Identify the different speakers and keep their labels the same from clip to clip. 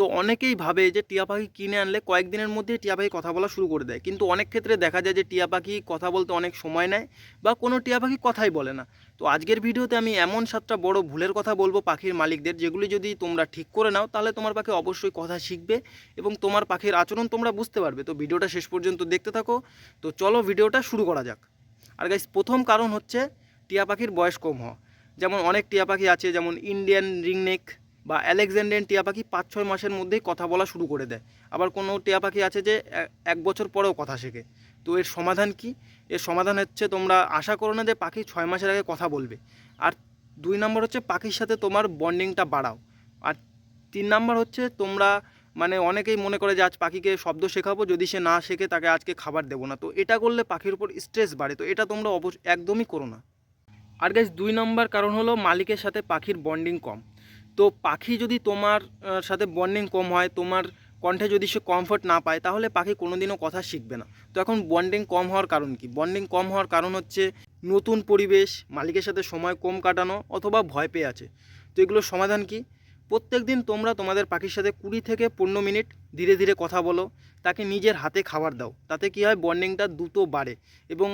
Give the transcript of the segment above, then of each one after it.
Speaker 1: তো অনেকেই ভাবে যে টিয়া পাখি কিনে আনলে কয়েকদিনের মধ্যে টিয়া পাখি কথা বলা শুরু করে দেয়। কিন্তু অনেক ক্ষেত্রে দেখা যায় যে টিয়া পাখি কথা বলতে অনেক সময় নেয় বা কোনো টিয়া পাখি কথাই বলে না। তো আজকের ভিডিওতে আমি এমন সাতটা বড় ভুলের কথা বলব পাখির মালিকদের, যেগুলি যদি তোমরা ঠিক করে নাও তাহলে তোমার পাখি অবশ্যই কথা শিখবে এবং তোমার পাখির আচরণ তোমরা বুঝতে পারবে। তো ভিডিওটা শেষ পর্যন্ত দেখতে থাকো। তো চলো ভিডিওটা শুরু করা যাক। আর গাইস প্রথম কারণ হচ্ছে টিয়া পাখির বয়স কম হওয়া। যেমন অনেক টিয়া পাখি আছে, যেমন ইন্ডিয়ান রিংনেক বা অ্যালেকজান্ডারিয়ান টিয়া পাখি পাঁচ ছয় মাসের মধ্যেই কথা বলা শুরু করে দেয়। আবার কোনো টিয়া পাখি আছে যে এক বছর পরেও কথা শেখে। তো এর সমাধান কি? এর সমাধান হচ্ছে তোমরা আশা করো না যে পাখি ছয় মাসের আগে কথা বলবে। আর দুই নম্বর হচ্ছে পাখির সাথে তোমার বন্ডিংটা বাড়াও। আর তিন নম্বর হচ্ছে তোমরা মানে অনেকেই মনে করে যে আজ পাখিকে শব্দ শেখাবো, যদি সে না শেখে তাকে আজকে খাবার দেবো না। তো এটা করলে পাখির উপর স্ট্রেস বাড়ে। তো এটা তোমরা অবশ্য একদমই করো না। আর গাইজ দুই নম্বর কারণ হলো মালিকের সাথে পাখির বন্ডিং কম। তো পাখি যদি তোমার সাথে বন্ডিং কম হয়, তোমার কণ্ঠে যদি সে কমফর্ট না পায়, তাহলে পাখি কোনোদিনও কথা শিখবে না। তো এখন বন্ডিং কম হওয়ার কারণ কি? বন্ডিং কম হওয়ার কারণ হচ্ছে নতুন পরিবেশ, মালিকের সাথে সময় কম কাটানো অথবা ভয় পেয়ে আছে। তো এগুলোর সমাধান কি? প্রত্যেক দিন তোমরা তোমাদের পাখির সাথে কুড়ি থেকে পনেরো মিনিট ধীরে ধীরে কথা বলো, তাকে নিজের হাতে খাবার দাও। তাতে কি হয়? বন্ডিংটা দ্রুত বাড়ে এবং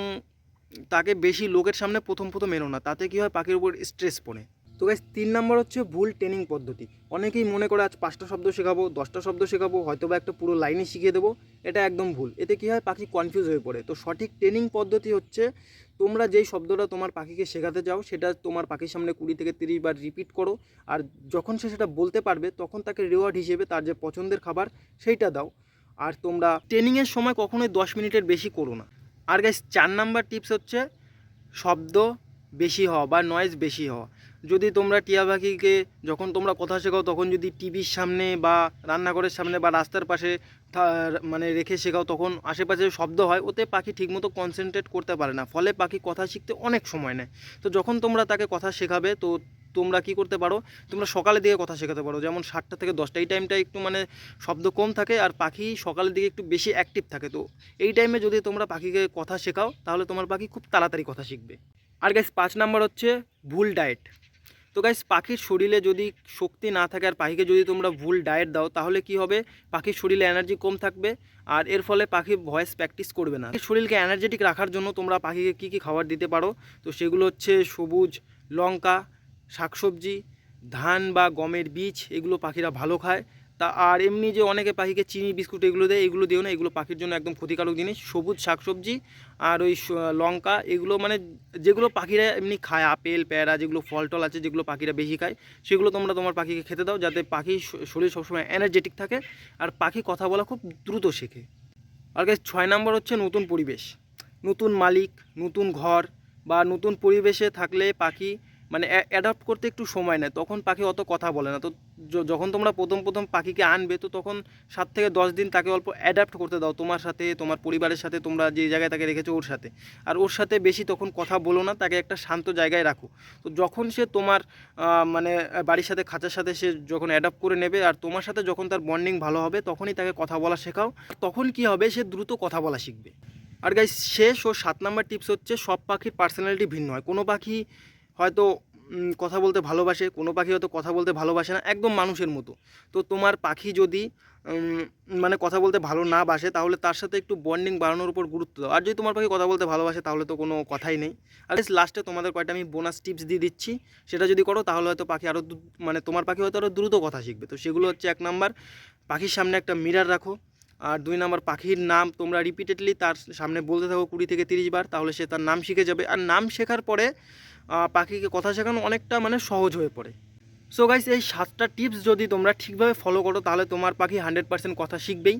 Speaker 1: তাকে বেশি লোকের সামনে প্রথম প্রথম এনো না, তাতে কি হয়? পাখির উপর স্ট্রেস পড়ে। তো গাইস তিন নম্বর হচ্ছে ভুল ট্রেনিং পদ্ধতি। অনেকেই মনে করে আজ পাঁচটা শব্দ শেখাবো, দশটা শব্দ শেখাবো হয়তো বা একটা পুরো লাইনে শিখিয়ে দেবো। এটা একদম ভুল। এতে কী হয়? পাখি কনফিউজ হয়ে পড়ে। তো সঠিক ট্রেনিং পদ্ধতি হচ্ছে, তোমরা যেই শব্দটা তোমার পাখিকে শেখাতে চাও, সেটা তোমার পাখির সামনে কুড়ি থেকে তিরিশ বার রিপিট করো। আর যখন সে সেটা বলতে পারবে, তখন তাকে রিওয়ার্ড হিসেবে তার যে পছন্দের খাবার, সেইটা দাও। আর তোমরা ট্রেনিংয়ের সময় কখনোই দশ মিনিটের বেশি করো না। আর গাইস চার নাম্বার টিপস হচ্ছে, শব্দ বেশি হওয়া বা নয়েজ বেশি হওয়া যদি তোমরা টিয়া পাখিকে যখন তোমরা কথা শেখাও, তখন যদি টিভির সামনে বা রান্নাঘরের সামনে বা রাস্তার পাশে মানে রেখে শেখাও, তখন আশেপাশে শব্দ হয়, ওতে পাখি ঠিকমতো কনসেন্ট্রেট করতে পারে না। ফলে পাখি কথা শিখতে অনেক সময় নেয়। তো যখন তোমরা তাকে কথা শেখাবে, তো তোমরা কি করতে পারো? তোমরা সকালের দিকে কথা শেখাতে পারো। যেমন সাতটা থেকে দশটা, এই টাইমটা একটু মানে শব্দ কম থাকে আর পাখি সকালের দিকে একটু বেশি অ্যাক্টিভ থাকে। তো এই টাইমে যদি তোমরা পাখিকে কথা শেখাও, তাহলে তোমার পাখি খুব তাড়াতাড়ি কথা শিখবে। আর গাইস পাঁচ নাম্বার হচ্ছে ভুল ডায়েট তো গাইস পাখির শরীরে যদি শক্তি না থাকে আর পাখিকে যদি তোমরা ভুল ডায়েট দাও, তাহলে কি হবে? পাখির শরীরে এনার্জি কম থাকবে আর এর ফলে পাখি ভয়েস প্র্যাকটিস করবে না। শরীরকে এনার্জেটিক রাখার জন্য তোমরা পাখিকে কী কী খাবার দিতে পারো? তো সেগুলো হচ্ছে সবুজ লঙ্কা, শাকসবজি, ধান বা গমের বীজ, এগুলো পাখিরা ভালো খায়। তা আর এমনি যে অনেকে পাখিকে চিনি, বিস্কুট এগুলো দেয়, এগুলো দিও না, এগুলো পাখির জন্য একদম ক্ষতিকারক জিনিস। সবুজ শাকসবজি আর ওই লঙ্কা, এগুলো মানে যেগুলো পাখিরা এমনি খায়, আপেল, পেয়ারা, যেগুলো ফল টল আছে, যেগুলো পাখিরা বেশি খায়, সেগুলো তোমরা তোমার পাখিকে খেতে দাও, যাতে পাখির শ- শরীর সবসময় এনার্জেটিক থাকে আর পাখি কথা বলা খুব দ্রুত শেখে। আর গাইস ছয় নম্বর হচ্ছে নতুন পরিবেশ। নতুন মালিক, নতুন ঘর বা নতুন পরিবেশে থাকলে পাখি মানে অ্যাডাপ্ট করতে একটু সময় নেয়, তখন পাখি অত কথা বলে না। তো যখন তোমরা প্রথম প্রথম পাখিকে আনবে, তো তখন সাত থেকে দশ দিন তাকে অল্প অ্যাডাপ্ট করতে দাও, তোমার সাথে, তোমার পরিবারের সাথে, তোমরা যে জায়গায় তাকে রেখেছো ওর সাথে। আর ওর সাথে বেশি তখন কথা বলো না, তাকে একটা শান্ত জায়গায় রাখো। তো যখন সে তোমার মানে বাড়ির সাথে, খাঁচার সাথে সে যখন অ্যাডাপ্ট করে নেবে, আর তোমার সাথে যখন তার বন্ডিং ভালো হবে, তখনই তাকে কথা বলা শেখাও। তখন কি হবে? সে দ্রুত কথা বলা শিখবে। আর গাইস শেষ ও সাত নাম্বার টিপস হচ্ছে, সব পাখির পার্সোনালিটি ভিন্ন হয়। কোনো পাখি হয়তো কথা বলতে ভালোবাসে, কোনো পাখি হয়তো কথা বলতে ভালোবাসে না, একদম মানুষের মতো। তো তোমার পাখি যদি মানে কথা বলতে ভালো না বাসে, তাহলে তার সাথে একটু বন্ডিং বাড়ানোর উপর গুরুত্ব দাও। আর যদি তোমার পাখি কথা বলতে ভালোবাসে, তাহলে তো কোনো কথাই নেই। আর লাস্টে তোমাদের কয়টা আমি বোনাস টিপস দিয়ে দিচ্ছি। সেটা যদি করো, তাহলে হয়তো পাখি আরও মানে তোমার পাখি হয়তো আরও দ্রুত কথা শিখবে। তো সেগুলো হচ্ছে এক নাম্বার পাখির সামনে একটা মিরার রাখো। আর দুই নাম্বার পাখির নাম তোমরা রিপিটেডলি তার সামনে বলতে থাকো কুড়ি থেকে তিরিশ বার, তাহলে সে তার নাম শিখে যাবে। আর নাম শেখার পরে পাখিকে কথা শেখানো অনেকটা মানে সহজ হয়ে পড়ে। সো গাইস এই সাতটা টিপস যদি তোমরা ঠিকভাবে ফলো করো, তাহলে তোমার পাখি হান্ড্রেড পার্সেন্ট কথা শিখবেই।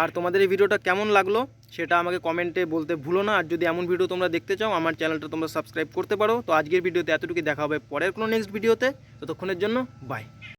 Speaker 1: আর তোমাদের এই ভিডিওটা কেমন লাগল, সেটা আমাকে কমেন্টে বলতে ভুলো না। আর যদি এমন ভিডিও তোমরা দেখতে চাও, আমার চ্যানেলটা তোমরা সাবস্ক্রাইব করতে পারো। তো আজকের ভিডিওতে এতটুকু দেখা হবে পরের কোনো নেক্সট ভিডিওতে ততক্ষণের জন্য বাই